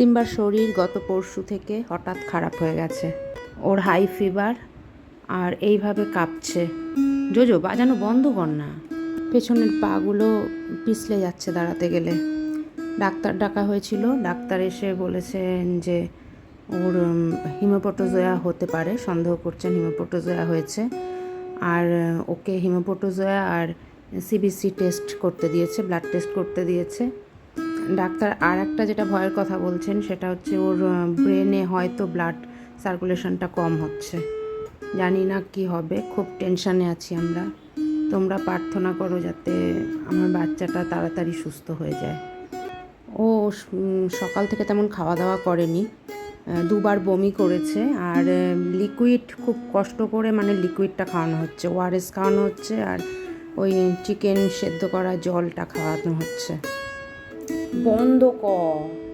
সিম্বার শরীর গত পরশু থেকে হঠাৎ খারাপ হয়ে গেছে। ওর হাই ফিভার আর এইভাবে কাঁপছে। জোজো বাজানো বন্ধ কর না। পেছনের পাগুলো পিছলে যাচ্ছে দাঁড়াতে গেলে। ডাক্তার ডাকা হয়েছিল। ডাক্তার এসে বলেছেন যে ওর হিমোপটোজোয়া হতে পারে, সন্দেহ করছেন হিমোপটোজোয়া হয়েছে। আর, ওকে হিমোপটোজোয়া আর সিবিসি টেস্ট করতে দিয়েছে ব্লাড টেস্ট করতে দিয়েছে। ডাক্তার আর একটা যেটা ভয়ের কথা বলছেন, সেটা হচ্ছে ওর ব্রেনে হয়তো ব্লাড সার্কুলেশনটা কম হচ্ছে। জানি না কি হবে, খুব টেনশানে আছি আমরা। তোমরা প্রার্থনা করো যাতে আমার বাচ্চাটা তাড়াতাড়ি সুস্থ হয়ে যায়। ও সকাল থেকে তেমন খাওয়া দাওয়া করেনি। দুবার বমি করেছে আর লিকুইড খুব কষ্ট করে মানে লিকুইডটা খাওয়ানো হচ্ছে। ওআরএস খাওয়ানো হচ্ছে আর ওই চিকেন সেদ্ধ করা জলটা খাওয়ানো হচ্ছে। বন্ধ কর।